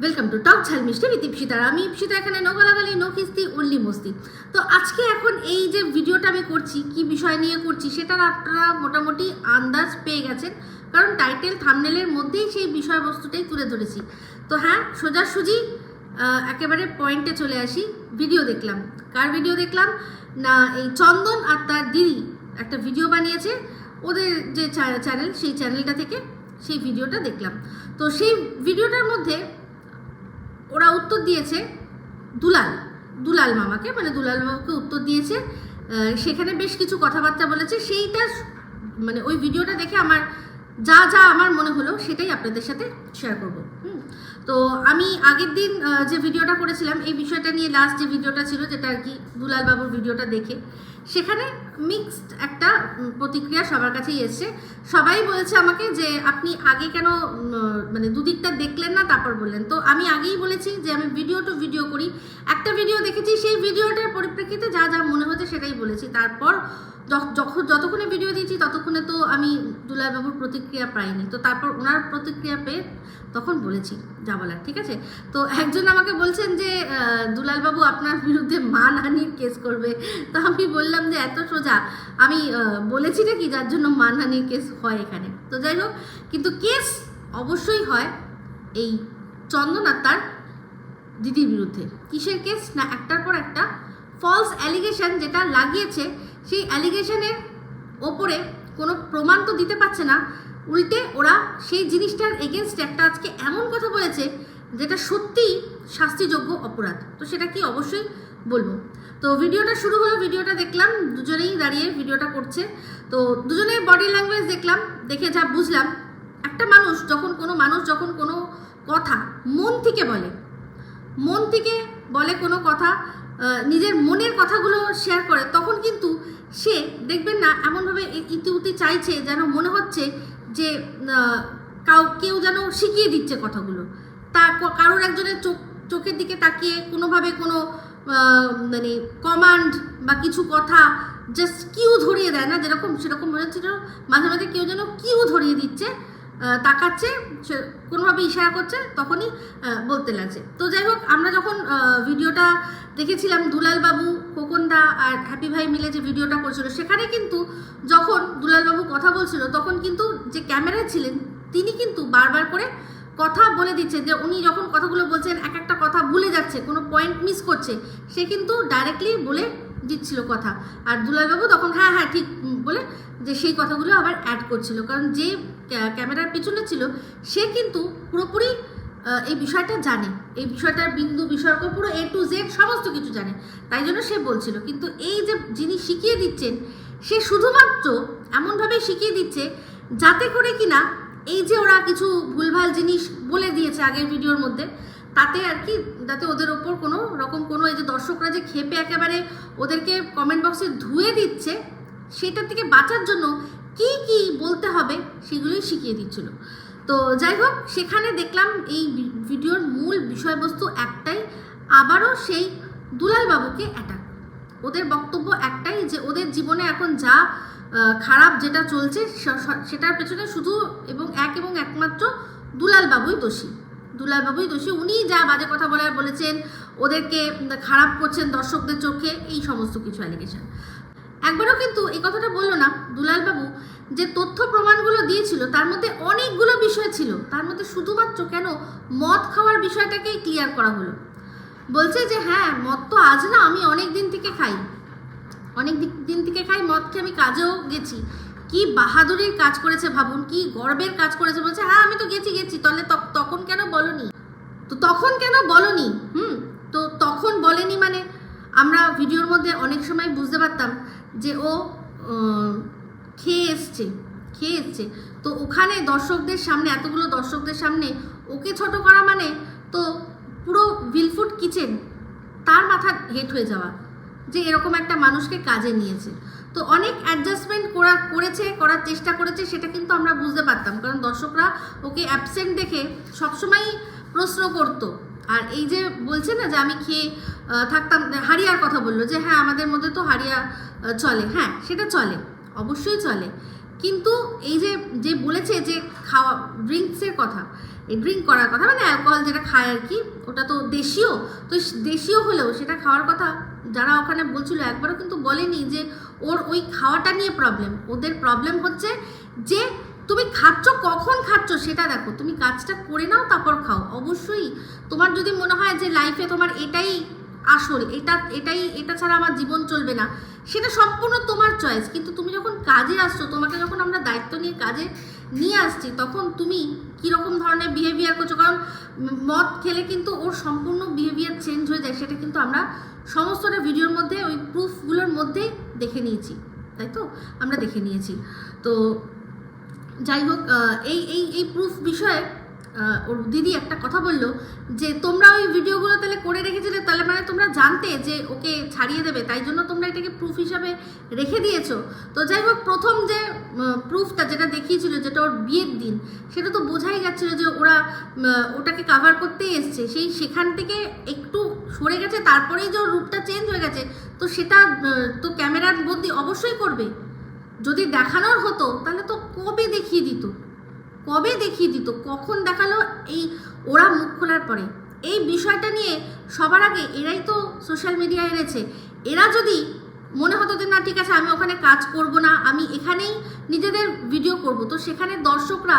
Welcome to talk ঝাল মিষ্টি with ইপসিতার আমি ইপসিতা এখানে নো গালাগালি নো কিস্তি অনলি মস্তি তো আজকে এখন এই যে ভিডিওটা আমি করছি, কি বিষয় নিয়ে করছি, সেটার আপনারা মোটামুটি আন্দাজ পেয়ে গেছেন। কারণ টাইটেল থামনেলের মধ্যেই সেই বিষয়বস্তুটাই তুলে ধরেছি। তো হ্যাঁ সোজাসুজি একেবারে পয়েন্টে চলে আসি। ভিডিও দেখলাম। কার ভিডিও দেখলাম? না, এই চন্দন আর তার দিদি একটা ভিডিও বানিয়েছে। ওদের যে চ্যানেল সেই চ্যানেলটা থেকে সেই ভিডিওটা দেখলাম। তো সেই ভিডিওটার মধ্যে ওরা উত্তর দিয়েছে দুলাল দুলাল মামাকে মানে দুলাল মামাকে উত্তর দিয়েছে। সেখানে বেশ কিছু কথাবার্তা বলেছে। সেইটা মানে ওই ভিডিওটা দেখে আমার যা যা আমার মনে হলো সেটাই আপনাদের সাথে শেয়ার করব। তো আমি আগের দিন যে ভিডিওটা করেছিলাম, এই বিষয়টা নিয়ে লাস্ট যে ভিডিওটা ছিল, যেটা আর কি দুলাল বাবুর ভিডিওটা দেখে, সেখানে মিক্সড একটা প্রতিক্রিয়া সবার কাছেই এসছে। সবাই বলেছে আমাকে যে, আপনি আগে কেন মানে দুদিকটা দেখলেন না, তারপর বললেন? তো আমি আগেই বলেছি যে, আমি ভিডিও টু ভিডিও করি। একটা ভিডিও দেখেছি, সেই ভিডিওটার পরিপ্রেক্ষিতে যা যা মনে হচ্ছে সেটাই বলেছি। তারপর যখন যতক্ষণে ভিডিও দিয়েছি, ততক্ষণে তো আমি দুলালবাবুর প্রতিক্রিয়া পাইনি। তো তারপর ওনার প্রতিক্রিয়া পেয়ে তখন বলেছি। যা ঠিক আছে? তো একজন আমাকে বলছেন যে দুলালবাবু আপনার বিরুদ্ধে মানহানির কেস করবে। তো আমি বললাম যে, এত সোজা। আমি বলেছি নাকি যার জন্য মানহানির কেস হয় এখানে। তো যাই হোক, কিন্তু কেস অবশ্যই হয় এই চন্দন তার দিদির বিরুদ্ধে। কিসের কেস? না, একটার পর একটা। ফলস অ্যালিগেশন যেটা লাগিয়েছে, সেই অ্যালিগেশনের ওপরে কোনো প্রমাণ তো দিতে পারছে না। উল্টে ওরা সেই জিনিসটার এগেনস্টে একটা আজকে এমন কথা বলেছে, যেটা সত্যিই শাস্তিযোগ্য অপরাধ। তো সেটা কি অবশ্যই বলব। তো ভিডিওটা শুরু হলো, ভিডিওটা দেখলাম, দুজনেই দাঁড়িয়ে ভিডিওটা করছে। তো দুজনের বডি ল্যাঙ্গুয়েজ দেখলাম, দেখে যা বুঝলাম, একটা মানুষ যখন, কোনো মানুষ যখন কোনো কথা মন থেকে বলে, মন থেকে বলে কোনো কথা নিজের মনের কথাগুলো শেয়ার করে, তখন কিন্তু সে দেখবেন না এমনভাবে ইতিউতি চাইছে যেন মনে হচ্ছে যে কাউ, কেউ যেন শিখিয়ে দিচ্ছে কথাগুলো। তা কারোর একজনের চোখ, চোখের দিকে তাকিয়ে কোনোভাবে কোনো মানে কমান্ড বা কিছু কথা জাস্ট কিউ ধরিয়ে দেয় না, যেরকম, সেরকম মনে হচ্ছে মাঝে মাঝে কেউ যেন কিউ ধরিয়ে দিচ্ছে। তাকাচ্ছে, সে কোনোভাবে ইশারা করছে, তখনই বলতে লাগছে। তো যাই হোক, আমরা যখন ভিডিওটা দেখেছিলাম দুলাল বাবু, খোকনদা আর হ্যাপি ভাই মিলে যে ভিডিওটা করছিল, সেখানে কিন্তু যখন দুলাল বাবু কথা বলছিল, তখন কিন্তু যে ক্যামেরায় ছিলেন, তিনি কিন্তু বারবার করে কথা বলে দিচ্ছে যে, উনি যখন কথাগুলো বলছেন, এক একটা কথা ভুলে যাচ্ছে, কোনো পয়েন্ট মিস করছে, সে কিন্তু ডাইরেক্টলি বলে দিচ্ছিল কথা। আর দুলালবাবু তখন হ্যাঁ হ্যাঁ ঠিক, বলে যে সেই কথাগুলো আবার অ্যাড করছিল। কারণ যে ক্যামেরার পিছনে ছিল, সে কিন্তু পুরোপুরি এই বিষয়টা জানে। এই বিষয়টার বিন্দু, বিসর্গ, পুরো এ টু জেড সমস্ত কিছু জানে। তাই জন্য সে বলছিল। কিন্তু এই যে যিনি শিখিয়ে দিচ্ছেন, সে শুধুমাত্র এমনভাবে শিখিয়ে দিচ্ছে যাতে করে কিনা এই যে ওরা কিছু ভুলভাল জিনিস বলে দিয়েছে আগের ভিডিওর মধ্যে, তাতে আর কি, যাতে ওদের ওপর কোনো রকম কোনো এই যে দর্শকরা যে খেপে একেবারে ওদেরকে কমেন্ট বক্সে ধুয়ে দিচ্ছে, সেটার থেকে বাঁচার জন্য কি কি বলতে হবে সেগুলোই শিখিয়ে দিচ্ছিল। তো যাই হোক, সেখানে দেখলাম এই ভিডিওর মূল বিষয়বস্তু একটাই, আবারও সেই দুলাল বাবুকে অ্যাটাক ওদের বক্তব্য একটাই যে ওদের জীবনে এখন যা খারাপ যেটা চলছে সেটার পেছনে শুধু এবং এক এবং একমাত্র দুলাল বাবুই দোষী। দুলাল বাবুই দোষী। উনিই যা বাজে কথা বলার বলেছেন, ওদেরকে খারাপ করছেন দর্শকদের চোখে, এই সমস্ত কিছু অ্যালিগেশন একবারও কিন্তু এই কথাটা বলল না দুলাল বাবু যে তথ্য প্রমাণগুলো দিয়েছিল, তার মধ্যে অনেকগুলো বিষয় ছিল। তার মধ্যে শুধুমাত্র কেন মদ খাওয়ার বিষয়টাকেই ক্লিয়ার করা হলো। বলছে যে হ্যাঁ মদ তো আজ না আমি অনেক দিন থেকে খাই। অনেক দিন থেকে খাই, মদ খেয়ে আমি কাজেও গেছি। কি বাহাদুরির কাজ করেছে ভাবুন, কি গর্বের কাজ করেছে। বলছে হ্যাঁ আমি তো গেছি গেছি। তাহলে তখ- তখন কেন বলনি? তো তখন কেন বলনি? হুম, তো তখন বলেনি মানে? আমরা ভিডিওর মধ্যে অনেক সময় বুঝতে পারতাম যে ও খেয়ে এসছে খেয়ে এসছে। তো ওখানে দর্শকদের সামনে, এতগুলো দর্শকদের সামনে ওকে ছোট করা মানে তো পুরো ভিলফুট কিচেন তার মাথা হেট হয়ে যাওয়া, যে এরকম একটা মানুষকে কাজে নিয়েছে। তো অনেক অ্যাডজাস্টমেন্ট করা, করেছে, করার চেষ্টা করেছে, সেটা কিন্তু আমরা বুঝতে পারতাম। কারণ দর্শকরা ওকে অ্যাবসেন্ট দেখে সবসময়ই প্রশ্ন করতো আর এই যে বলছে না যে আমি খেয়ে থাকতাম, হারিয়ার কথা বলল যে হ্যাঁ আমাদের মধ্যে তো হারিয়া চলে। হ্যাঁ সেটা চলে, অবশ্যই চলে। কিন্তু এই যে যে বলেছে যে খাওয়া ড্রিঙ্কসের কথা, এই ড্রিঙ্ক করার কথা মানে অ্যালকোহল যেটা খায় আর কি, ওটা তো দেশীয় তো দেশীয় হলেও সেটা খাওয়ার কথা যারা ওখানে বলছিল, একবারও কিন্তু বলেনি যে ওর ওই খাওয়াটা নিয়ে প্রবলেম ওদের প্রবলেম হচ্ছে যে তুমি খাচ্ছ, কখন খাচ্ছ সেটা দেখো। তুমি কাজটা করে নাও, তারপর খাও। অবশ্যই তোমার যদি মনে হয় যে লাইফে তোমার এটাই আসল, এটা, এটাই, এটা ছাড়া আমার জীবন চলবে না, সেটা সম্পূর্ণ তোমার চয়েস কিন্তু তুমি যখন কাজে আসছো, তোমাকে যখন আমরা দায়িত্ব নিয়ে কাজে নিয়ে আসছি, তখন তুমি কীরকম ধরনের বিহেভিয়ার করছ? কারণ মদ খেলে কিন্তু ওর সম্পূর্ণ বিহেভিয়ার চেঞ্জ হয়ে যায়, সেটা কিন্তু আমরা সমস্তটা ভিডিওর মধ্যে, ওই প্রুফগুলোর মধ্যেই দেখে নিয়েছি। তাই তো? আমরা দেখে নিয়েছি। তো যাই হোক এই এই এই প্রুফ বিষয়ে ওর দিদি একটা কথা বলল যে, তোমরা ওই ভিডিওগুলো তাহলে করে রেখেছিলে, তাহলে মানে তোমরা জানতে যে ওকে ছাড়িয়ে দেবে, তাই জন্য তোমরা এটাকে প্রুফ হিসাবে রেখে দিয়েছ। তো যাই হোক প্রথম যে প্রুফটা যেটা দেখিয়েছিল, যেটা ওর বিয়ের দিন, সেটা তো বোঝাই যাচ্ছিল যে ওরা ওটাকে কাভার করতেই এসছে। সেই সেখান থেকে একটু সরে গেছে, তারপরেই যে ওর রূপটা চেঞ্জ হয়ে গেছে, তো সেটা তো ক্যামেরার বন্দি অবশ্যই করবে। যদি দেখানোর হতো, তাহলে তো কবে দেখিয়ে দিত? কবে দেখিয়ে দিত? কখন দেখাল এই ওরা মুখ খোলার পরে? এই বিষয়টা নিয়ে সবার আগে এরাই তো সোশ্যাল মিডিয়া এনেছে। এরা যদি মনে হতো যে না, ঠিক আছে, আমি ওখানে কাজ করব না, আমি এখানেই নিজেদের ভিডিও করব, তো সেখানে দর্শকরা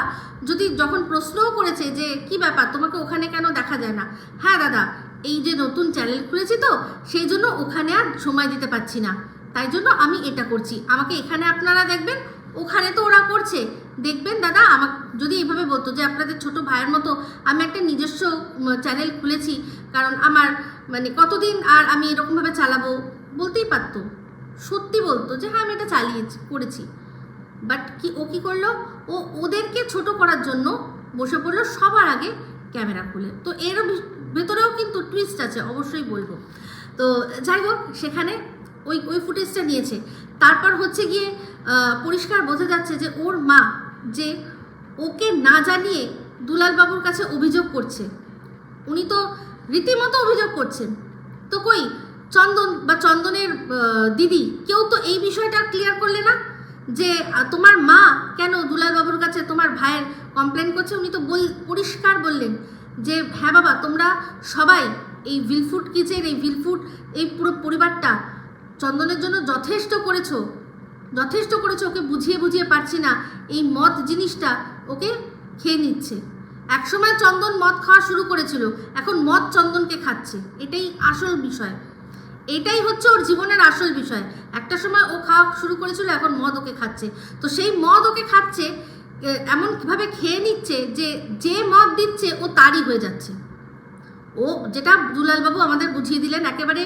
যদি যখন প্রশ্নও করেছে যে, কি ব্যাপার? তোমাকে ওখানে কেন দেখা যায় না? হ্যাঁ দাদা, এই যে নতুন চ্যানেল খুলেছি তো, সেই জন্য ওখানে আর সময় দিতে পারছি না। তাই জন্য আমি এটা করছি। আমাকে এখানে আপনারা দেখবেন, ওখানে তো ওরা করছে। দেখবেন দাদা, আমাকে, যদি এইভাবে বলতো যে আপনাদের ছোট ভাইয়ের মতো আমি একটা নিজস্ব চ্যানেল খুলেছি, কারণ আমার মানে কতদিন আর আমি এরকমভাবে চালাবো বলতেই পারতো। সত্যি বলতো যে হ্যাঁ আমি এটা চালিয়েছি, করেছি। বাট কি, ও কী করল? ও, ওদেরকে ছোট করার জন্য বসে পড়ল সবার আগে ক্যামেরা খুলে। তো এর ভেতরেও কিন্তু টুইস্ট আছে, অবশ্যই বলব। তো যাই হোক, সেখানে ওই ওই ফুটেজটা নিয়েছে। তারপর হচ্ছে গিয়ে পরিষ্কার বোঝা যাচ্ছে যে ওর মা যে ওকে না জানিয়ে দুলাল বাবুর কাছে অভিযোগ করছে। উনি তো রীতিমতো অভিযোগ করছেন। তো কই, চন্দন বা চন্দনের দিদি, কেউ তো এই বিষয়টা ক্লিয়ার করলে না? যে তোমার মা কেন দুলাল বাবুর কাছে তোমার ভাইয়ের কমপ্লেন করছে? উনি তো বল, পরিষ্কার বললেন যে হ্যাঁ বাবা, তোমরা সবাই এই ভিলফুড কিচেন এই ভিলফুট এই পুরো পরিবারটা চন্দনের জন্য যথেষ্ট করেছ। যথেষ্ট করেছে, ওকে বুঝিয়ে বুঝিয়ে পারছি না। এই মদ জিনিসটা ওকে খেয়ে নিচ্ছে। একসময় চন্দন মদ খাওয়া শুরু করেছিল, এখন মদ চন্দনকে খাচ্ছে। এটাই আসল বিষয়। এটাই হচ্ছে ওর জীবনের আসল বিষয়। একটা সময় ও খাওয়া শুরু করেছিল, এখন মদ ওকে খাচ্ছে। তো সেই মদ ওকে খাচ্ছে এমনভাবে খেয়ে নিচ্ছে যে যে মদ দিচ্ছে, ও তারই হয়ে যাচ্ছে। ও যেটা দুলালবাবু আমাদের বুঝিয়ে দিলেন, একেবারে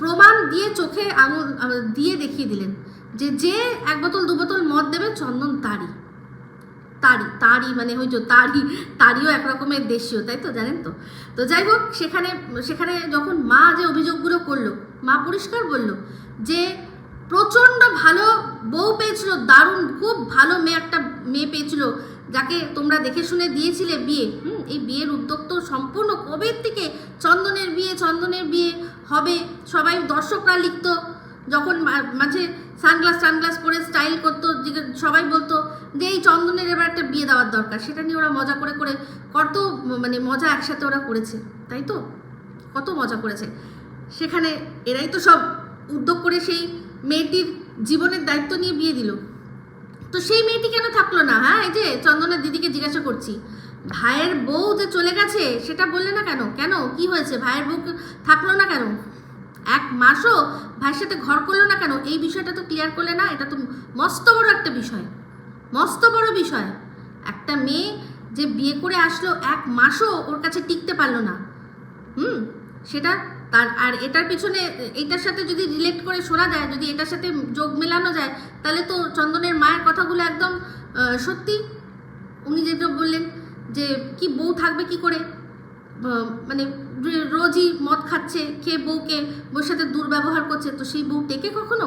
প্রমাণ দিয়ে চোখে আঙুল দিয়ে দেখিয়ে দিলেন যে যে এক বোতল, দু বোতল মদ দেবে চন্দন তারই। তারই তারই মানে ওই যে তারই তারিও এক রকমের দেশীয়, তাই তো জানেন তো? তো যাই হোক, সেখানে সেখানে যখন মা যে অভিযোগগুলো করল, মা পরিষ্কার বলল যে প্রচণ্ড ভালো বউ পেয়েছিল, দারুণ, খুব ভালো মেয়ে একটা মেয়ে পেয়েছিল, যাকে তোমরা দেখে শুনে দিয়েছিলে বিয়ে এই বিয়ের উদ্যোগ তো সম্পূর্ণ কবের থেকে? চন্দনের বিয়ে চন্দনের বিয়ে হবে? সবাই দর্শকরা লিখতো, যখন মাঝে সানগ্লাস টানগ্লাস পরে স্টাইল করতো সবাই বলতো যে এই চন্দনের এবার একটা বিয়ে দেওয়ার দরকার। সেটা নিয়ে ওরা মজা করে করে কত মানে মজা একসাথে ওরা করেছে, তাই তো? কত মজা করেছে। সেখানে এরাই তো সব উদ্যোগ করে সেই মেয়েটির জীবনের দায়িত্ব নিয়ে বিয়ে দিল। তো সেই মেয়েটি কেন থাকল না হ্যাঁ? এই যে চন্দনের দিদিকে জিজ্ঞাসা করছি। ভাইয়ের বউ যে চলে গেছে, সেটা বললে না কেন? কেন? কি হয়েছে? ভাইয়ের বউ থাকল না কেন? এক মাসও ভাইয়ের সাথে ঘর করল না কেন? এই বিষয়টা তো ক্লিয়ার করলে না, এটা তো মস্ত বড় একটা বিষয়। মস্ত বড় বিষয়। একটা মেয়ে যে বিয়ে করে আসলো, এক মাসও ওর কাছে টিকতে পারল না। হুম? সেটা তার, আর এটার পিছনে, এটার সাথে যদি রিলেট করে শোনা যায়, যদি এটার সাথে যোগ মেলানো যায়, তাহলে তো চন্দনের মায়ের কথাগুলো একদম সত্যি। উনি যেটা বললেন যে কি বউ থাকবে কি করে? মানে রোজই মদ খাচ্ছে, খেয়ে বউকে বউর সাথে দুর্ব্যবহার করছে, তো সেই বউ টেকে কখনো?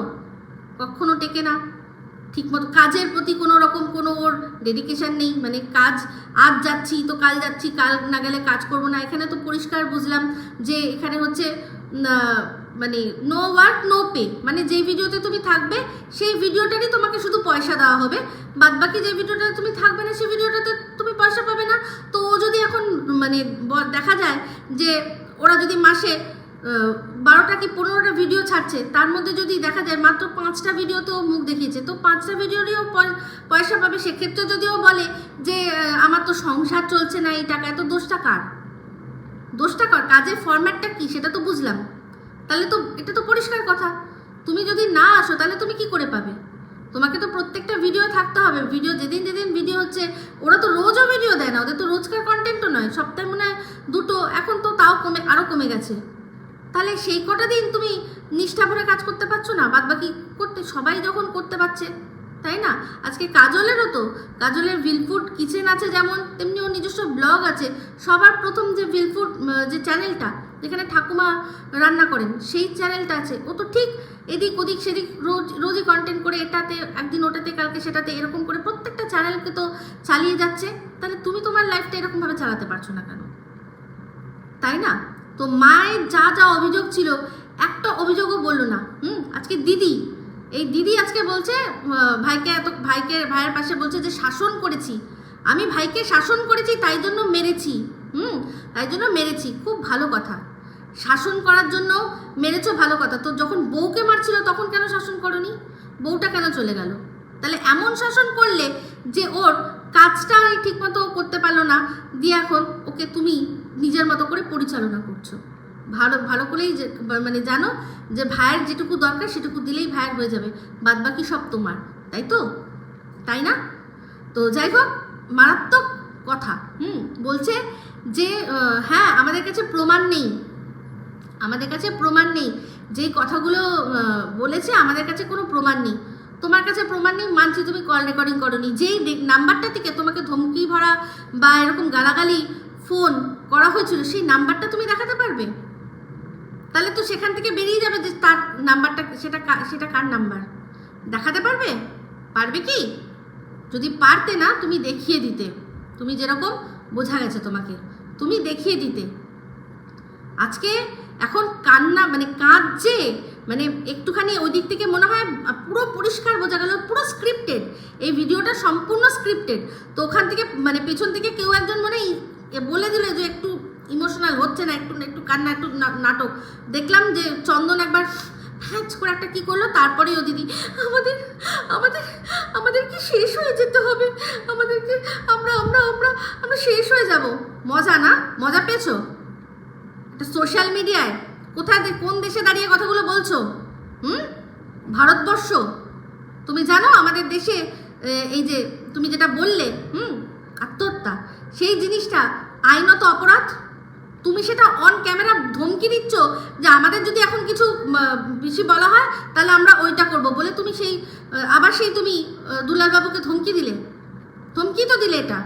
কখনো টেকে না। ঠিকমতো কাজের প্রতি কোনো রকম কোনো ওর ডেডিকেশন নেই মানে কাজ আজ যাচ্ছি, তো কাল যাচ্ছি, কাল না গেলে কাজ করব না। এখানে তো পরিষ্কার বুঝলাম যে এখানে হচ্ছে মানে নো ওয়ার্ক নো পে মানে যেই ভিডিওতে তুমি থাকবে, সেই ভিডিওটারই তোমাকে শুধু পয়সা দেওয়া হবে। বাদ বাকি যে ভিডিওটাতে তুমি থাকবে না, সেই ভিডিওটাতে তুমি পয়সা পাবে না। তো ও যদি এখন মানে দেখা যায় যে ওরা যদি মাসে বারোটা কি পনেরোটা ভিডিও ছাড়ছে, তার মধ্যে যদি দেখা যায় মাত্র পাঁচটা ভিডিওতে ও মুখ দেখিয়েছে, তো পাঁচটা ভিডিওরও পয়সা পাবে। সেক্ষেত্রে যদিও বলে যে আমার তো সংসার চলছে না এই টাকায় তো দোষটা কার? দোষটা কার? কাজের ফরম্যাটটা কি? সেটা তো বুঝলাম। তাহলে তো এটা তো পরিষ্কার কথা। তুমি যদি না আসো, তাহলে তুমি কি করে পাবে? তোমাকে তো প্রত্যেকটা ভিডিও থাকতে হবে। ভিডিও যেদিন যেদিন ভিডিও হচ্ছে, ওরা তো রোজও ভিডিও দেয় না। ওদের তো রোজকার কন্টেন্টও নয়। সপ্তাহে মনে হয় দুটো, এখন তো তাও কমে আরও কমে গেছে। তাহলে সেই কটা দিন তুমি নিষ্ঠা ভরে কাজ করতে পারছ না? বাদ বাকি করতে, সবাই যখন করতে পারছে, তাই না? আজকে কাজলেরও তো। কাজলের ভিলফুড কিচেন আছে যেমন তেমনি ওর নিজস্ব ব্লগ আছে। সবার প্রথম যে ভিলফুড যে চ্যানেলটা যেখানে ঠাকুমা রান্না করেন, সেই চ্যানেলটা আছে। ও তো ঠিক এদিক ওদিক সেদিক রোজ, রোজই কন্টেন্ট করে এটাতে, একদিন ওটাতে, কালকে সেটাতে, এরকম করে প্রত্যেকটা চ্যানেলকে তো চালিয়ে যাচ্ছে। তাহলে তুমি তোমার লাইফটা এরকমভাবে চালাতে পারছ না কেন? তাই না? তো মায়ের যা যা অভিযোগ ছিল, একটা অভিযোগও বলল না। হুম, আজকে দিদি, এই দিদি আজকে বলছে ভাইকে এত, ভাইকে, ভাইয়ের পাশে বলছে যে শাসন করেছি। আমি ভাইকে শাসন করেছি, তাই জন্য মেরেছি। হুম, তাই জন্য মেরেছি। খুব ভালো কথা। শাসন করার জন্য মেরেছো ভালো কথা। তো যখন বউকে মারছিল তখন কেন শাসন করনি? বউটা কেন চলে গেল? তাহলে এমন শাসন করলে যে ওর কাজটা ঠিকমতো করতে পারল না, দিয়ে এখন ওকে তুমি নিজের মতো করে পরিচালনা করছ। ভালো ভালো করেই যে মানে জানো যে ভাইয়ের যেটুকু দরকার সেটুকু দিলেই ভাইয়ের হয়ে যাবে বাদ বাকি সব তোমার, তাই তো? তাই না? তো যাই হোক, মারাত্মক কথা, হুম, বলছে যে হ্যাঁ আমাদের কাছে প্রমাণ নেই। আমাদের কাছে প্রমাণ নেই। যেই কথাগুলো বলেছে, আমাদের কাছে কোনো প্রমাণ নেই। তোমার কাছে প্রমাণ নেই মানছি, তুমি কল রেকর্ডিং করনি। যেই নাম্বারটা থেকে তোমাকে ধমকি ভরা বা এরকম গালাগালি ফোন করা হয়েছিল, সেই নাম্বারটা তুমি দেখাতে পারবে? তাহলে তো সেখান থেকে বেরিয়ে যাবে যে তার নাম্বারটা সেটা সেটা কার নাম্বার দেখাতে পারবে? পারবে কি? যদি পারতে না, তুমি দেখিয়ে দিতে। তুমি যেরকম বোঝা গেছে তোমাকে, তুমি দেখিয়ে দিতে। আজকে এখন কান্না মানে কাঁদছে মানে একটুখানি ওই দিক থেকে মনে হয় পুরো পরিষ্কার বোঝা গেল, পুরো স্ক্রিপ্টেড এই ভিডিওটা সম্পূর্ণ স্ক্রিপ্টেড তো ওখান থেকে মানে পেছন থেকে কেউ একজন মানে বলে দিল যে একটু ইমোশনাল হচ্ছে না, একটু একটু কান্না, একটু নাটক। দেখলাম যে চন্দন একবার হ্যাচ করে একটা কী করল তারপরেই ও দিদি, আমাদের আমাদের আমাদের কি শেষ হয়ে যেতে হবে? আমাদেরকে আমরা আমরা আমরা আমরা শেষ হয়ে যাব। মজা না? মজা পেয়েছ? এটা সোশ্যাল মিডিয়ায় কোথায় কোন দেশে দাঁড়িয়ে কথাগুলো বলছো? হুম? ভারতবর্ষ? তুমি জানো আমাদের দেশে এই যে তুমি যেটা বললে, হুম, আত্মহত্যা, সেই জিনিসটা আইনত অপরাধ? তুমি সেটা অন ক্যামেরা ধমকি দিচ্ছ যে আমাদের যদি এখন কিছু বেশি বলা হয়, তাহলে আমরা ওইটা করব বলে তুমি সেই আবার সেই তুমি দুলালবাবুকে ধমকি দিলে। ধমকি তো দিলে এটা।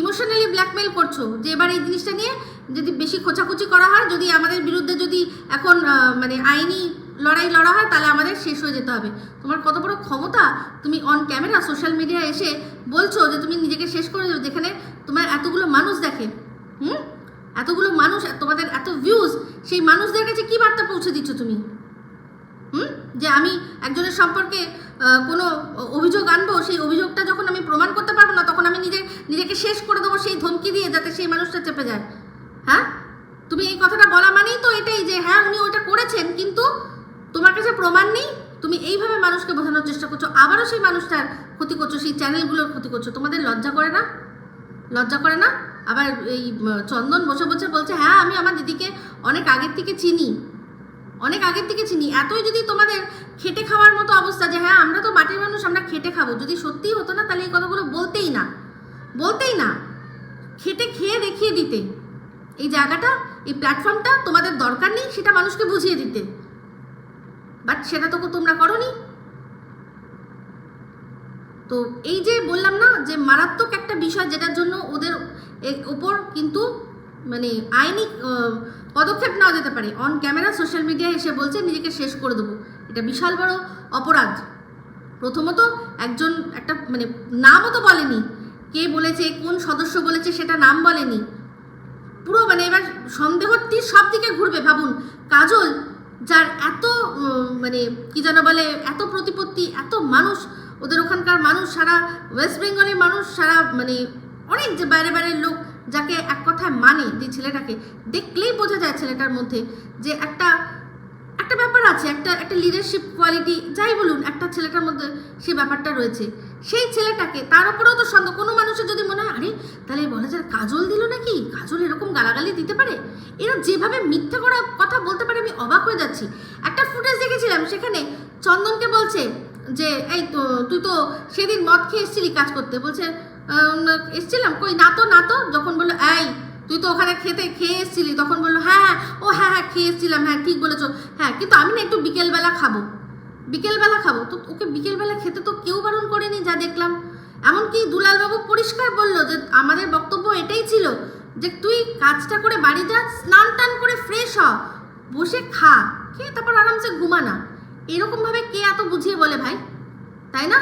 ইমোশনালি ব্ল্যাকমেল করছ যে এবার এই জিনিসটা নিয়ে যদি বেশি খোঁচাখুচি করা হয়, যদি আমাদের বিরুদ্ধে যদি এখন মানে আইনি লড়াই লড়া হয়, তাহলে আমাদের শেষ হয়ে যেতে হবে। তোমার কত বড় ক্ষমতা? তুমি অন ক্যামেরা সোশ্যাল মিডিয়া এসে বলছো যে তুমি নিজেকে শেষ করে দেবে যেখানে তোমার এতগুলো মানুষ দেখে, হুম? এতগুলো মানুষ, তোমাদের এত ভিউজ সেই মানুষদের কাছে কি বার্তা পৌঁছে দিচ্ছ তুমি? হুম? যে আমি একজনের সম্পর্কে কোনো অভিযোগ আনব, সেই অভিযোগটা যখন আমি প্রমাণ করতে পারব না, তখন আমি নিজে, নিজেকে শেষ করে দেবো সেই ধমকি দিয়ে, যাতে সেই মানুষটা চেপে যায়। হ্যাঁ? তুমি এই কথাটা বলা মানেই তো এটাই যে হ্যাঁ উনি ওটা করেছেন, কিন্তু তোমার কাছে প্রমাণ নেই? তুমি এইভাবে মানুষকে বোঝানোর চেষ্টা করছ, আবারও সেই মানুষটার ক্ষতি করছ, সেই চ্যানেলগুলোর ক্ষতি করছ, তোমাদের লজ্জা করে না? লজ্জা করে না? আবার এই চন্দন বসে বসে বলছে হ্যাঁ আমি আমার দিদিকে অনেক আগের থেকে চিনি। অনেক আগের থেকে চিনি। এতই যদি তোমাদের খেটে খাওয়ার মতো অবস্থা যে হ্যাঁ আমরা তো মাটির মানুষ, আমরা খেটে খাব। যদি সত্যিই হতো না, তাহলে এই কথাগুলো বলতেই না। বলতেই না। খেটে খেয়ে দেখিয়ে দিতে। এই জায়গাটা, এই প্ল্যাটফর্মটা তোমাদের দরকার নেই সেটা মানুষকে বুঝিয়ে দিতে। বাট সেটা তো তোমরা করনি। তো এই যে বললাম না, যে মারাত্মক একটা বিষয় যেটার জন্য ওদের ওপর কিন্তু মানে আইনি পদক্ষেপ নেওয়া যেতে পারে। অন ক্যামেরা সোশ্যাল মিডিয়ায় এসে বলছে, নিজেকে শেষ করে দেবো। এটা বিশাল বড় অপরাধ। প্রথমত একজন, একটা মানে নামও তো বলেনি। কে বলেছে, কোন সদস্য বলেছে, সেটা নাম বলেনি। পুরো মানে এবার সন্দেহর তীর সব দিকে ঘুরবে। ভাবুন, কাজল, যার এত মানে কি যেন বলে, এত প্রতিপত্তি, এত মানুষ, ওদের ওখানকার মানুষ, সারা ওয়েস্ট বেঙ্গলের মানুষ, সারা মানে অনেক যে বাইরে বাইরের লোক যাকে এক কথায় মানে যে ছেলেটাকে, দেখলেই বোঝা যায় ছেলেটার মধ্যে যে একটা একটা ব্যাপার আছে একটা একটা লিডারশিপ কোয়ালিটি যাই বলুন একটা ছেলেটার মধ্যে সে ব্যাপারটা রয়েছে। সেই ছেলেটাকে তার উপরেও তো সন্দেহ। কোনো মানুষের যদি মনে হয় আরে তাহলে বলা যায় কাজল দিল নাকি? কাজল এরকম গালাগালি দিতে পারে? এরা যেভাবে মিথ্যা করা কথা বলতে পারে আমি অবাক হয়ে যাচ্ছি। একটা ফুটেজ দেখেছিলাম সেখানে চন্দনকে বলছে যে এই তো তুই তো সেদিন মদ খেয়ে এসেছিলি কাজ করতে। বলছে "আম, এসছিলাম? কই না তো না তো? যখন বলল এই তুই তো ওখানে খেতে খেয়ে এসেছিলি? তখন বলল হ্যাঁ হ্যাঁ ও হ্যাঁ হ্যাঁ ঠিক বলেছ। হ্যাঁ কিন্তু আমি না একটু বিকেলবেলা খাব। বিকেলবেলা খাব? তো ওকে বিকেলবেলা খেতে তো কেউ বারণ করেনি, যা দেখলাম। এমনকি দুলালবাবু পরিষ্কার বলল যে, আমাদের বক্তব্য এটাই ছিল যে, তুই কাজটা করে বাড়ি যা, স্নান টান করে ফ্রেশ হ, বসে খা, খেয়ে তারপর আরামসে ঘুমানা এরকমভাবে কে এত বুঝিয়ে বলে ভাই? তাই না?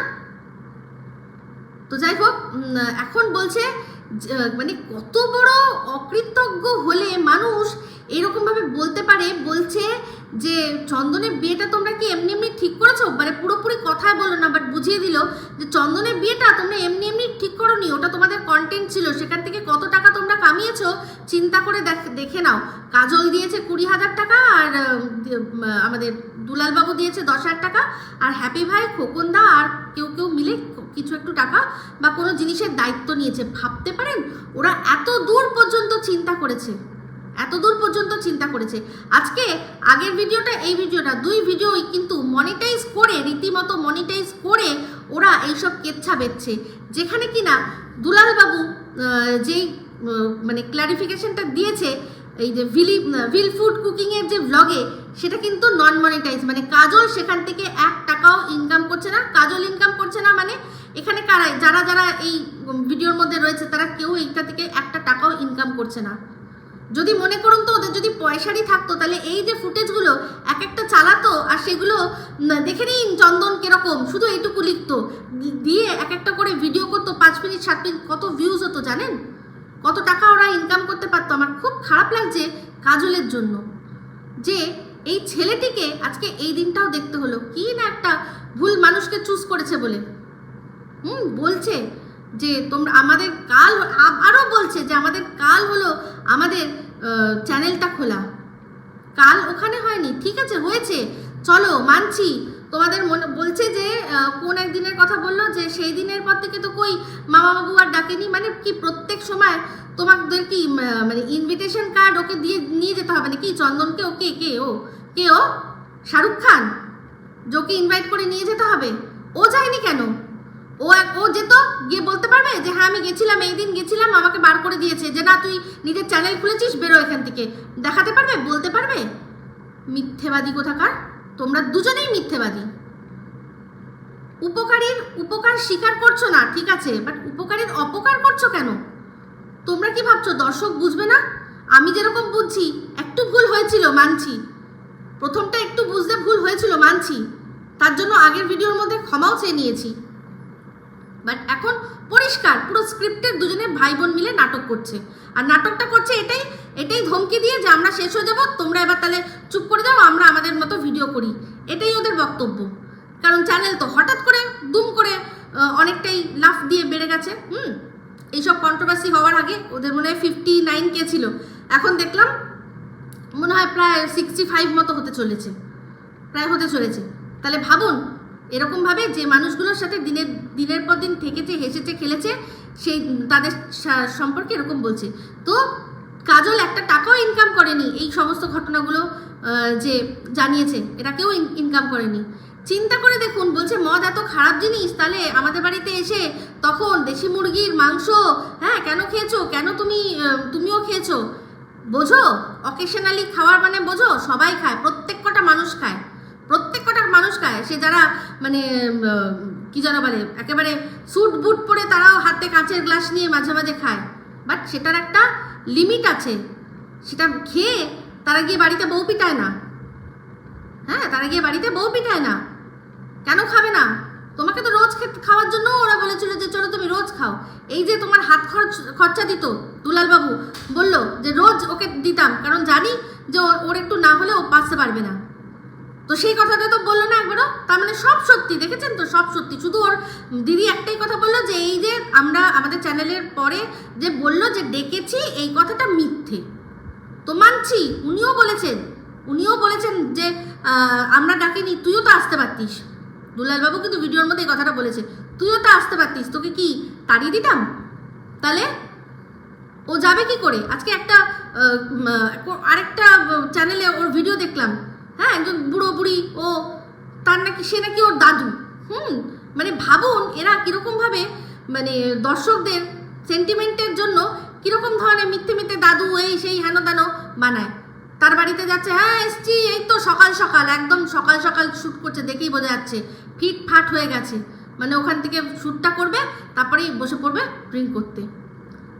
তো যাই হোক এখন বলছে মানে কত বড় অকৃতজ্ঞ হলে মানুষ এরকমভাবে বলতে পারে, বলছে যে, চন্দনের বিয়েটা তোমরা কি এমনি এমনি ঠিক করেছ? মানে পুরোপুরি কথায় বলল না বাট বুঝিয়ে দিল যে, চন্দনের বিয়েটা তোমরা এমনি এমনি ঠিক করোনি, ওটা তোমাদের কন্টেন্ট ছিল, সেখান থেকে কত টাকা তোমরা কামিয়েছো, চিন্তা করে দেখ- নাও। কাজল দিয়েছে কুড়ি হাজার টাকা, আর আমাদের দুলালবাবু দিয়েছে দশ হাজার টাকা, আর হ্যাপি ভাই, খোকনদা, আর কেউ কেউ মিলে কিছু একটু টাকা বা কোনো জিনিসের দায়িত্ব নিয়েছে। ভাবতে পারেন? ওরা এত দূর পর্যন্ত চিন্তা করেছে। এত দূর পর্যন্ত চিন্তা করেছে। আজকে আগের ভিডিওটা এই ভিডিওটা দুই ভিডিওই কিন্তু মনিটাইজ করে, রীতিমতো মনিটাইজ করে ওরা এইসব কেচ্ছা বেচছে। যেখানে কিনা দুলালবাবু যেই মানে ক্লারিফিকেশনটা দিয়েছে, এই যে ভিলি ভিল ফুড কুকিংয়ের যে ব্লগে সেটা কিন্তু নন মনিটাইজ মানে কাজল সেখান থেকে এক টাকাও ইনকাম করছে না। কাজল ইনকাম করছে না মানে এখানে কারা যারা যারা এই ভিডিওর মধ্যে রয়েছে, তারা কেউ এইটা থেকে একটা টাকাও ইনকাম করছে না। যদি মনে করুন তো, ওদের যদি পয়সারই থাকতো, তাহলে এই যে ফুটেজগুলো এক একটা চালাতো, আর সেগুলো দেখে নিন চন্দন কীরকম, শুধু এইটুকু লিখতো। দিয়ে এক একটা করে ভিডিও করতো, পাঁচ মিনিট, সাত মিনিট, কত ভিউজ হতো, জানেন? কত টাকা ওরা ইনকাম করতে পারতো। আমার খুব খারাপ লাগছে কাজলের জন্য, যে এই ছেলেটিকে আজকে এই দিনটাও দেখতে হলো। কি না একটা ভুল মানুষকে চুজ করেছে বলে। হুম, বলছে যে তোমরা আমাদের কাল আবারও বলছে যে আমাদের কাল হলো আমাদের চ্যানেলটা খোলা। কাল ওখানে হয়নি, ঠিক আছে, হয়েছে। চলো, মানছি। তোমাদের মনে, বলছে যে কোন একদিনের কথা বলল যে সেই দিনের পর থেকে তো কই মামা বাবু আর ডাকেনি মানে কি প্রত্যেক সময় তোমাদের কি মানে ইনভিটেশন কার্ড ওকে দিয়ে নিয়ে যেতে হবে নাকি? চন্দনকে ওকে কে ও? কে ও? শাহরুখ খান? যে ওকে ইনভাইট করে নিয়ে যেতে হবে? ও যায়নি কেন? ও ও যেত, গিয়ে বলতে পারবে যে হ্যাঁ আমি গেছিলাম, এই দিন গেছিলাম, আমাকে বার করে দিয়েছে, যে না, তুই নিজের চ্যানেল খুলেছিস, বেরো এখান থেকে। দেখাতে পারবে? বলতে পারবে? মিথ্যেবাদী কোথাকার? তোমরা দুজনেই মিথ্যেবাদী। উপকারীর উপকার স্বীকার করছ না, ঠিক আছে বাট উপকারীর অপকার করছ কেন? তোমরা কি ভাবছ, দর্শক বুঝবে না? আমি যেরকম বুঝছি, একটু ভুল হয়েছিল, মানছি। প্রথমটা একটু বুঝতে ভুল হয়েছিল, মানছি। তার জন্য আগের ভিডিওর মধ্যে ক্ষমাও চেয়ে নিয়েছি। বাট এখন পরিষ্কার, পুরো স্ক্রিপ্টের দুজনে ভাই বোন মিলে নাটক করছে। আর নাটকটা করছে এটাই এটাই ধমকি দিয়ে যে আমরা শেষ হয়ে যাব, তোমরা এবার তাহলে চুপ করে যাও, আমরা আমাদের মতো ভিডিও করি। এটাই ওদের বক্তব্য। কারণ চ্যানেল তো হঠাৎ করে দুম করে অনেকটাই লাফ দিয়ে বেড়ে গেছে, হুম? এইসব কন্ট্রোভার্সি হওয়ার আগে ওদের মনে হয় ফিফটি নাইন কে ছিল। এখন দেখলাম, মনে হয় প্রায় সিক্সটি ফাইভ মতো হতে চলেছে। প্রায় হতে চলেছে। তাহলে ভাবুন এরকমভাবে যে মানুষগুলোর সাথে দিনের দিনের পর দিন থেকেছে, হেসেছে, খেলেছে সেই তাদের সম্পর্কে এরকম বলছে। তো কাজল একটা টাকাও ইনকাম করেনি এই সমস্ত ঘটনাগুলো যে জানিয়েছে, এটা কেউ ইনকাম করেনি। চিন্তা করে দেখুন, বলছে, মদ এত খারাপ জিনিস, তাহলে আমাদের বাড়িতে এসে তখন দেশি মুরগির মাংস হ্যাঁ কেন খেয়েছো? কেন তুমি তুমিও খেয়েছো? বোঝো? অকেশনালি খাওয়ার মানে বোঝো? সবাই খায়, প্রত্যেক কটা মানুষ খায়। প্রত্যেক কটার মানুষ খায়। সে যারা মানে কি যেন বলে, একেবারে স্যুট বুট পরে তারাও হাতে কাঁচের গ্লাস নিয়ে মাঝে মাঝে খায়। বাট সেটার একটা লিমিট আছে। সেটা খেয়ে তারা গিয়ে বাড়িতে বউ পিটায় না। হ্যাঁ তারা গিয়ে বাড়িতে বউ পিটায় না। কেন খাবে না? তোমাকে তো রোজ খাওয়ার জন্য ওরা বলেছিল যে, চলো তুমি রোজ খাও। এই যে তোমার হাত খরচ খরচা দিত দুলাল বাবু, বলল যে, রোজ ওকে দিতাম। কারণ জানি যে ওর একটু না হলে ও বাঁচতে পারবে না। তো সেই কথাটা তো বলল না একবারও? তার মানে সব সত্যি, দেখেছেন তো? সব সত্যি। শুধু ওর দিদি একটাই কথা বলল যে এই যে আমরা আমাদের চ্যানেলের পরে যে বলল যে ডেকেছি, এই কথাটা মিথ্যে। তো মানছি, উনিও বলেছেন। উনিও বলেছেন যে আমরা ডাকিনি, তুইও তো আসতে পারতিস। দুলালবাবু কিন্তু ভিডিওর মধ্যে এই কথাটা বলেছে। তুইও তো আসতে পারতিস, তোকে কি তাড়িয়ে দিতাম? তাহলে ও যাবে কি করে? আজকে একটা আরেকটা চ্যানেলে ওর ভিডিও দেখলাম। হ্যাঁ একজন বুড়ো বুড়ি, ও তার নাকি, সে নাকি ওর দাদু। হুম মানে ভাবুন এরা কীরকমভাবে মানে দর্শকদের সেন্টিমেন্টের জন্য কীরকম ধরনের মিথ্যে মিথ্যে দাদু এই সেই হেন তেন বানায়। তার বাড়িতে যাচ্ছে হ্যাঁ এসছি, এই তো সকাল সকাল, একদম সকাল সকাল শ্যুট করছে, দেখেই বোঝা যাচ্ছে ফিট ফাট হয়ে গেছে। মানে ওখান থেকে শ্যুটটা করবে, তারপরেই বসে পড়বে ড্রিঙ্ক করতে।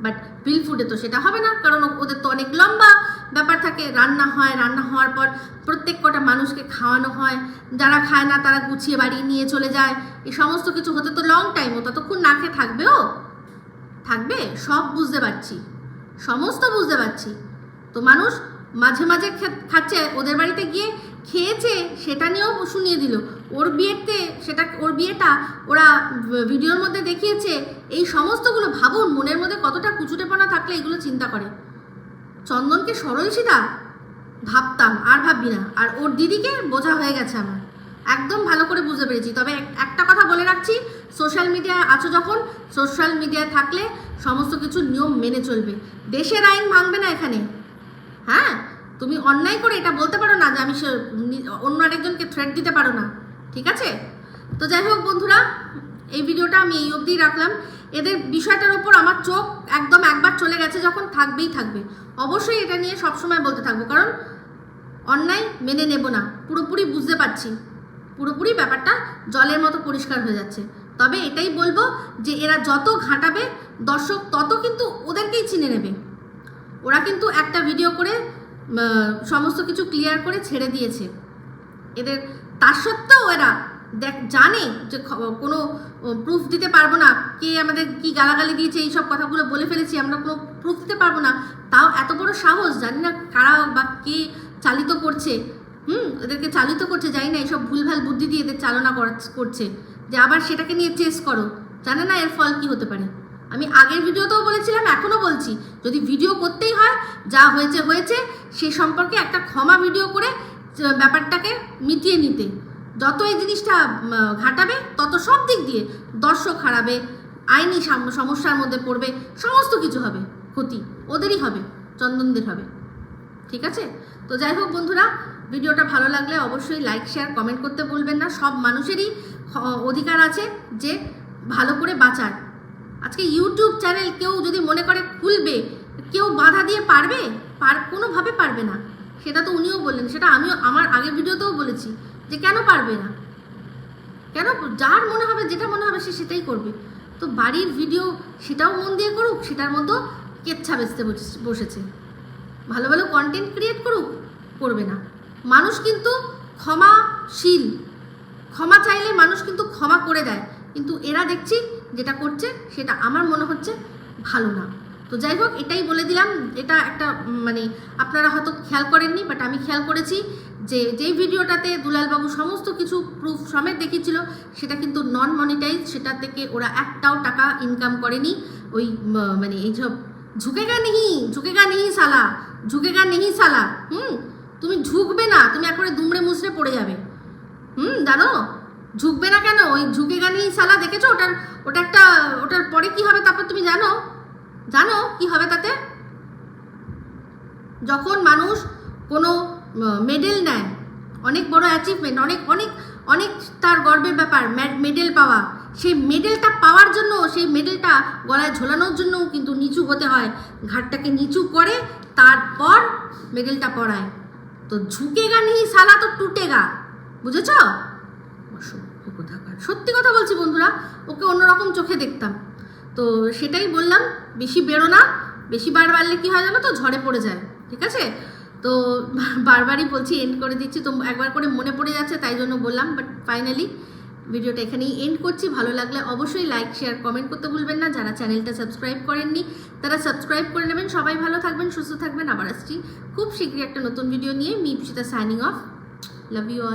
বাট বিল ফুডে তো সেটা হবে না, কারণ ওদের তো অনেক লম্বা ব্যাপার থাকে। রান্না হয়, রান্না হওয়ার পর প্রত্যেক কটা মানুষকে খাওয়ানো হয়। যারা খায় না, তারা গুছিয়ে বাড়ি নিয়ে চলে যায়। এই সমস্ত কিছু হতে তো লং টাইম ও ততক্ষণ না খেয়ে থাকবেও থাকবে? সব বুঝতে পারছি। সমস্ত বুঝতে পারছি। তো মানুষ মাঝে মাঝে খাচ্ছে ওদের বাড়িতে গিয়ে খেয়েছে, সেটা নিয়েও শুনিয়ে দিল। ওর বিয়েতে সেটা, ওর বিয়েটা ওরা ভিডিওর মধ্যে দেখিয়েছে, এই সমস্তগুলো ভাবুন, মনের মধ্যে কতটা কুচুটেপনা থাকলে এগুলো চিন্তা করে। চন্দনকে সরল ভাবতাম, আর ভাববি না। আর ওর দিদিকে বোঝা হয়ে গেছে আমার। একদম ভালো করে বুঝতে পেরেছি। তবে এক- একটা কথা বলে রাখছি, সোশ্যাল মিডিয়ায় আছো যখন, সোশ্যাল মিডিয়ায় থাকলে সমস্ত কিছু নিয়ম মেনে চলবে। দেশের আইন ভাঙবে না এখানে। হ্যাঁ? তুমি অন্যায় করে এটা বলতে পারো না যে আমি সে- অন্য আরেকজনকে থ্রেট দিতে পারো না। ঠিক আছে? তো যাই হোক বন্ধুরা, এই ভিডিওটা আমি এই অবধিই রাখলাম। এদের বিষয়টার উপর আমার চোখ একদম একবার চলে গেছে যখন থাকবেই থাকবে। অবশ্যই এটা নিয়ে সবসময় বলতে থাকব, কারণ অন্যায় মেনে নেব না। পুরোপুরি বুঝতে পারছি। পুরোপুরি ব্যাপারটা জলের মতো পরিষ্কার হয়ে যাচ্ছে। তবে এটাই বলব যে এরা যত ঘাঁটাবে, দর্শক তত কিন্তু ওদেরকেই চিনে নেবে। ওরা কিন্তু একটা ভিডিও করে সমস্ত কিছু ক্লিয়ার করে ছেড়ে দিয়েছে। এদের, তার সত্ত্বেও এরা দেখ, জানে যে কোনো প্রুফ দিতে পারব না। কে আমাদের কি গালাগালি দিয়েছে এই সব কথাগুলো বলে ফেলেছি, আমরা কোনো প্রুফ দিতে পারব না। তাও এত বড় সাহস, জানি না কারা বা কে চালিত করছে। হুম, এদেরকে চালিত করছে, জানি না এইসব ভুলভাল বুদ্ধি দিয়ে এদের চালনা করা- করছে। যে আবার সেটাকে নিয়ে চেস করো। জানে না এর ফল কি হতে পারে। আমি আগের ভিডিওতেও বলেছিলাম, এখনও বলছি, যদি ভিডিও করতেই হয়, যা হয়েছে হয়েছে। সে সম্পর্কে একটা ক্ষমা ভিডিও করে ব্যাপারটাকে মিটিয়ে নিতে। যত এই জিনিসটা ঘাটাবে, তত সব দিক দিয়ে দর্শক হারাবে, আইনি সাম- সমস্যার মধ্যে পড়বে, সমস্ত কিছু হবে, ক্ষতি ওদেরই হবে, চন্দনদের হবে। ঠিক আছে? তো যাই হোক বন্ধুরা, ভিডিওটা ভালো লাগলে অবশ্যই লাইক শেয়ার কমেন্ট করতে বলবেন না। সব মানুষেরই অধিকার আছে যে ভালো করে বাঁচার। আজকে ইউটিউব চ্যানেল কেউ যদি মনে করে খুলবে, কেউ বাধা দিয়ে পারবে? পার, কোনোভাবে পারবে না। সেটা তো উনিও বললেন, সেটা আমিও, আমার আগের ভিডিওতেও বলেছি যে কেন পারবে না। কেন, যার মনে হবে, যেটা মনে হবে সে সেটাই করবে। তো বাড়ির ভিডিও সেটাও মন দিয়ে করুক, সেটার মধ্যে কেচ্ছা বেচতে বসে- বসেছে। ভালো ভালো কন্টেন্ট ক্রিয়েট করুক, করবে না। মানুষ কিন্তু ক্ষমাশীল। ক্ষমা চাইলে মানুষ কিন্তু ক্ষমা করে দেয়। কিন্তু এরা দেখছি যেটা করছে, সেটা আমার মনে হচ্ছে ভালো না। তো যাই হোক, এটাই বলে দিলাম। এটা একটা মানে আপনারা হয়তো খেয়াল করেননি বাট আমি খেয়াল করেছি যে যেই ভিডিওটাতে দুলালবাবু সমস্ত কিছু প্রুফ সমেত দেখিয়েছিল, সেটা কিন্তু নন মনিটাইজ সেটা থেকে ওরা একটাও টাকা ইনকাম করেনি। ওই মানে এই সব ঝুঁকেগা নিহি ঝুঁকেগা নিহি সালা ঝুঁকেগা নিহি সালা হুম? তুমি ঝুঁকবে না, তুমি একবারে দুমড়ে মুচড়ে পড়ে যাবে। হুম, জানো? ঝুঁকবে না কেন? ওই ঝুঁকে গানি সালা দেখেছ? ওটার, ওটা একটা, ওটার পরে কি হবে তারপর তুমি জানো? জানো কি হবে তাতে? যখন মানুষ কোনো মেডেল নেয়, অনেক বড় অ্যাচিভমেন্ট অনেক অনেক অনেক তার গর্বের ব্যাপার মেডেল পাওয়া, সেই মেডেলটা পাওয়ার জন্য সেই মেডেলটা গলায় ঝোলানোর জন্যও কিন্তু নিচু হতে হয়। ঘাটটাকে নিচু করে তারপর মেডেলটা পরায়। তো ঝুঁকেগা নেই সালা তো টুটেগা বুঝেছ? সত্যি কথা বলছি বন্ধুরা, ওকে অন্যরকম চোখে দেখতাম। তো সেটাই বললাম, বেশি বেরো না, বেশি বার বাড়লে কী হয় জানো তো? ঝড়ে পড়ে যায়, ঠিক আছে? তো বারবারই বলছি এন্ড করে দিচ্ছি, তো একবার করে মনে পড়ে যাচ্ছে, তাই জন্য বললাম বাট ফাইনালি ভিডিওটা এখানেই এন্ড করছি। ভালো লাগলে অবশ্যই লাইক শেয়ার কমেন্ট করতে ভুলবেন না। যারা চ্যানেলটা সাবস্ক্রাইব করেননি, তারা সাবস্ক্রাইব করে নেবেন। সবাই ভালো থাকবেন, সুস্থ থাকবেন। আবার আসছি খুব শীঘ্রই একটা নতুন ভিডিও নিয়ে। Me Ipsita signing off love you all